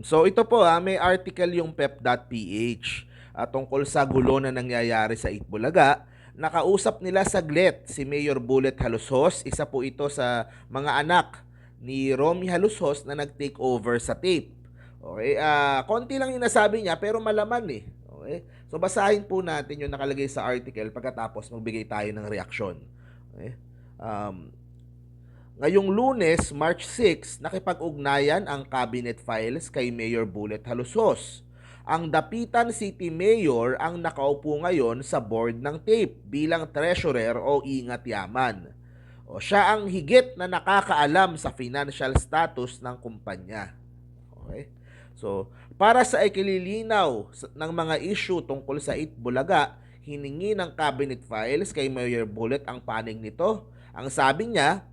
So ito po ha, may article yung pep.ph at tungkol sa gulo na nangyayari sa Itbulaga. Nakausap nila saglit si Mayor Bullet Halusos, isa po ito sa mga anak ni Romy Halusos na nag-take over sa tape. Okay, ah konti lang yung nasabi niya pero malaman eh. Okay? So basahin po natin yung nakalagay sa article pagkatapos magbigay tayo ng reaksyon. Okay? Um, Ngayong lunes, March 6, nakipag-ugnayan ang cabinet files kay Mayor Bullet Halusos. Ang Dapitan City Mayor ang nakaupo ngayon sa board ng TAPE bilang treasurer o ingat yaman. O siya ang higit na nakakaalam sa financial status ng kumpanya. Okay? So, para sa ikililinaw ng mga issue tungkol sa Itbulaga, hiningi ng cabinet files kay Mayor Bullet ang panig nito. Ang sabi niya,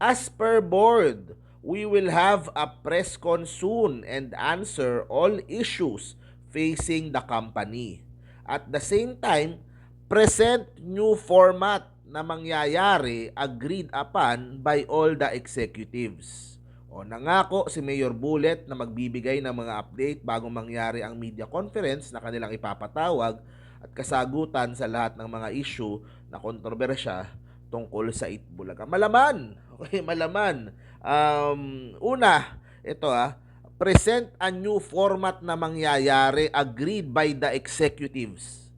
As per board, we will have a press con soon and answer all issues facing the company. At the same time, present new format na mangyayari agreed upon by all the executives. O nangako si Mayor Bullet na magbibigay ng mga update bago mangyari ang media conference na kanilang ipapatawag at kasagutan sa lahat ng mga issue na kontrobersya tungkol sa Itbulaga. Malaman! Malaman. Um, una, ito ah, present a new format na mangyayari agreed by the executives.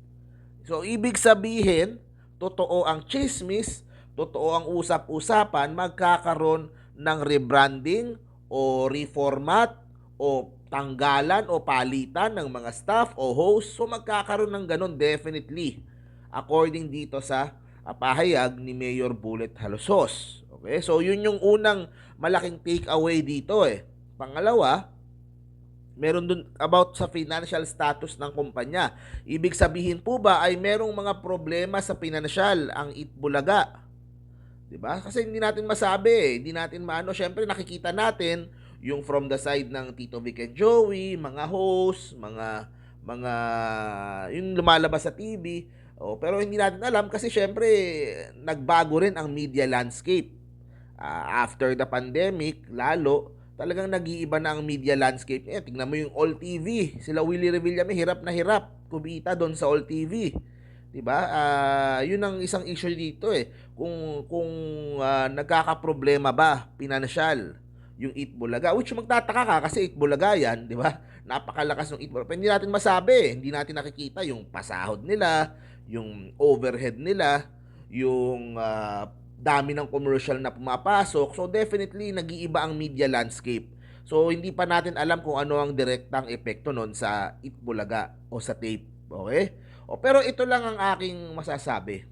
So, ibig sabihin, totoo ang chismis, totoo ang usap-usapan, magkakaroon ng rebranding o reformat o tanggalan o palitan ng mga staff o host. So, magkakaroon ng ganun definitely according dito sa pahayag ni Mayor Bullet Halosos. Okay? So, yun yung unang malaking takeaway dito eh. Pangalawa, meron dun about sa financial status ng kumpanya. Ibig sabihin po ba ay merong mga problema sa financial ang Itbulaga? 'Di ba? Kasi hindi natin masabi, eh. hindi natin maano. Syempre nakikita natin yung from the side ng Tito Vic and Joey, mga host, mga mga yung lumalabas sa TV. Oh, pero hindi natin alam kasi syempre nagbago rin ang media landscape. Ah, after the pandemic, lalo talagang nag-iiba na ang media landscape. Eh, tingnan mo yung All TV. Sila Willie Revilla may hirap na hirap kumita doon sa All TV. 'Di ba? Ah, 'yun ang isang issue dito eh. Kung kung ah, nagkakaproblema ba financial yung Itbulaga, which magtataka ka kasi Itbulaga yan, 'di ba? Napakalakas ng Itbulaga. Pero hindi natin masabi, eh. hindi natin nakikita yung pasahod nila, yung overhead nila, yung ah, dami ng commercial na pumapasok. So definitely nag-iiba ang media landscape. So hindi pa natin alam kung ano ang direktang epekto nun sa Itbulaga o sa tape. Okay? O, pero ito lang ang aking masasabi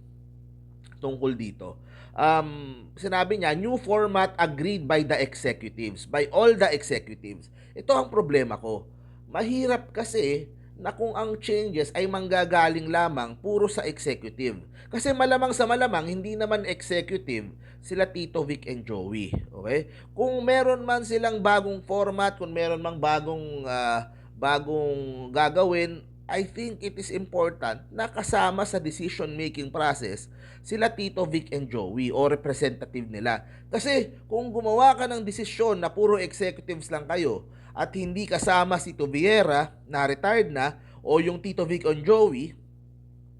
tungkol dito. Um, sinabi niya, new format agreed by the executives, by all the executives. Ito ang problema ko. Mahirap kasi na kung ang changes ay manggagaling lamang puro sa executive. Kasi malamang sa malamang, hindi naman executive sila Tito Vic and Joey. Okay? Kung meron man silang bagong format, kung meron mang bagong ah, bagong gagawin, I think it is important na kasama sa decision making process sila Tito Vic and Joey o representative nila. Kasi kung gumawa ka ng desisyon na puro executives lang kayo at hindi kasama si Toviera na retired na o yung Tito Vic and Joey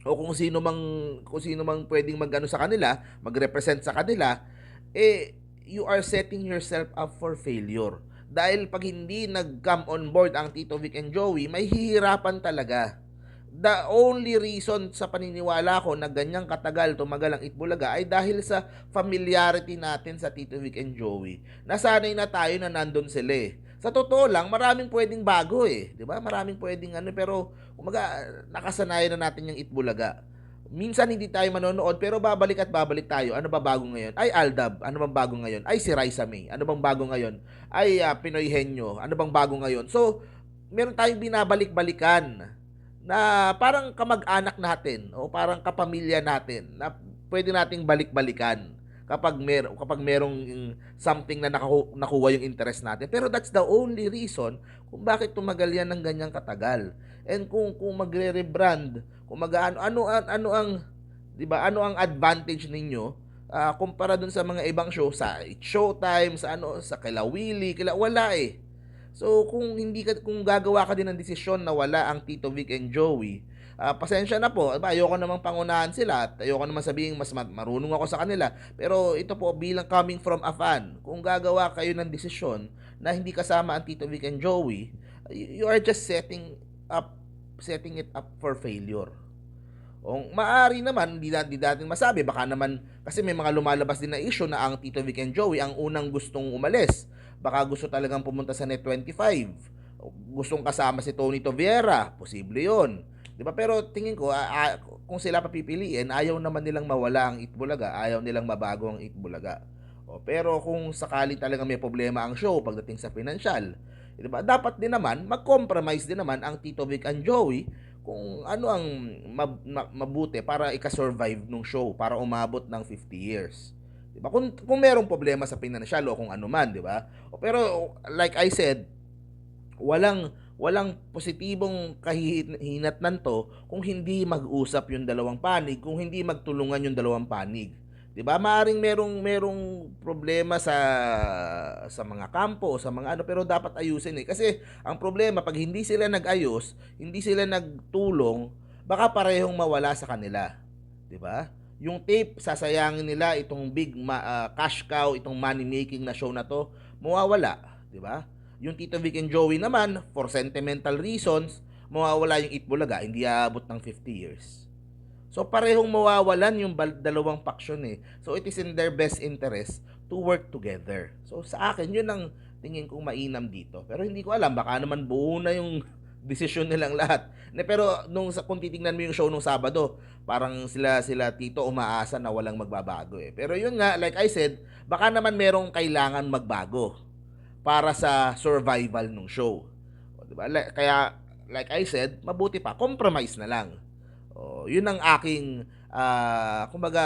o kung sino mang kung sino mang pwedeng magano sa kanila, magrepresent sa kanila, eh you are setting yourself up for failure. Dahil pag hindi nag-come on board ang Tito Vic and Joey, may hihirapan talaga. The only reason sa paniniwala ko na ganyang katagal tumagal ang Itbulaga ay dahil sa familiarity natin sa Tito Vic and Joey. Nasanay na tayo na nandun sila eh. Sa totoo lang, maraming pwedeng bago eh. 'Di ba? Maraming pwedeng ano, pero kumaga, nakasanayan na natin yung Itbulaga. Minsan hindi tayo manonood pero babalik at babalik tayo. Ano ba bago ngayon? Ay Aldab. Ano bang bago ngayon? Ay si Raisa May. Ano bang bago ngayon? Ay ah, Pinoy Henyo. Ano bang bago ngayon? So, meron tayong binabalik-balikan na parang kamag-anak natin o parang kapamilya natin na pwede nating balik-balikan kapag mer kapag merong mm, something na nakuha yung interest natin. Pero that's the only reason kung bakit tumagal yan ng ganyang katagal. And kung kung magre-rebrand, kung mag-ano ano ano, ano ang 'di ba? Ano ang advantage ninyo ah, kumpara dun sa mga ibang show sa Showtime, sa ano, sa kila Willie, kila wala eh. So kung hindi ka kung gagawa ka din ng desisyon na wala ang Tito Vic and Joey, ah, pasensya na po. Aba, ayoko namang pangunahan sila at ayoko naman sabihin mas ma- marunong ako sa kanila. Pero ito po bilang coming from a fan, kung gagawa kayo ng desisyon na hindi kasama ang Tito Vic and Joey, you are just setting up setting it up for failure. O maari naman, di, di natin masabi, baka naman, kasi may mga lumalabas din na issue na ang Tito Vic and Joey ang unang gustong umalis. Baka gusto talagang pumunta sa Net 25. O Gustong kasama si Tony Toviera, posible yon. Di ba? Pero tingin ko, ah, ah, kung sila papipiliin, ayaw naman nilang mawala ang Itbulaga, ayaw nilang mabago ang Itbulaga. O, pero kung sakali talaga may problema ang show pagdating sa financial, di ba? Dapat din naman, mag-compromise din naman ang Tito Vic and Joey kung ano ang mab- ma- mabuti para ika-survive nung show para umabot ng 50 years. 'Di ba? Kung kung merong problema sa financial o kung ano man, 'di ba? Pero like I said, walang walang positibong kahihinatnan to kung hindi mag-usap yung dalawang panig, kung hindi magtulungan yung dalawang panig. 'Di ba? Maaring merong merong problema sa sa mga kampo, sa mga ano, pero dapat ayusin eh. Kasi ang problema pag hindi sila nag-ayos, hindi sila nagtulong, baka parehong mawala sa kanila. 'Di ba? Yung tape sasayangin nila itong big ma- ah, cash cow, itong money making na show na to, mawawala, 'di ba? Yung Tito Vic and Joey naman, for sentimental reasons, mawawala yung Itbulaga, hindi aabot ng 50 years. So parehong mawawalan yung dalawang faction eh. So it is in their best interest to work together. So sa akin, yun ang tingin kong mainam dito. Pero hindi ko alam, baka naman buo na yung desisyon nilang lahat. Ne, pero nung sa kung titingnan mo yung show nung Sabado, parang sila sila Tito umaasa na walang magbabago eh. Pero yun nga, like I said, baka naman merong kailangan magbago para sa survival ng show. O, di ba? Like- Kaya like I said, mabuti pa compromise na lang. O, yun ang aking ah, kumbaga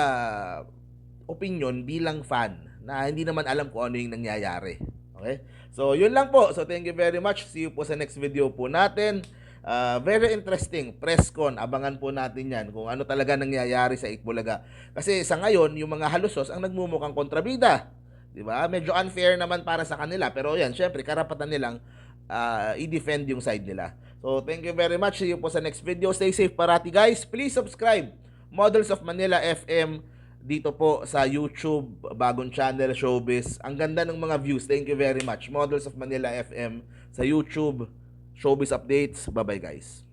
opinion bilang fan na hindi naman alam kung ano yung nangyayari. Okay? So, yun lang po. So, thank you very much. See you po sa next video po natin. Ah, very interesting. Press con. Abangan po natin yan kung ano talaga nangyayari sa Itbulaga. Kasi sa ngayon, yung mga halusos ang nagmumukhang kontrabida. Di ba? Medyo unfair naman para sa kanila. Pero yan, syempre, karapatan nilang ah, i-defend yung side nila. So, thank you very much. See you po sa next video. Stay safe parati, guys. Please subscribe. Models of Manila FM dito po sa YouTube, bagong channel, Showbiz. Ang ganda ng mga views. Thank you very much. Models of Manila FM sa YouTube, Showbiz Updates. Bye-bye, guys.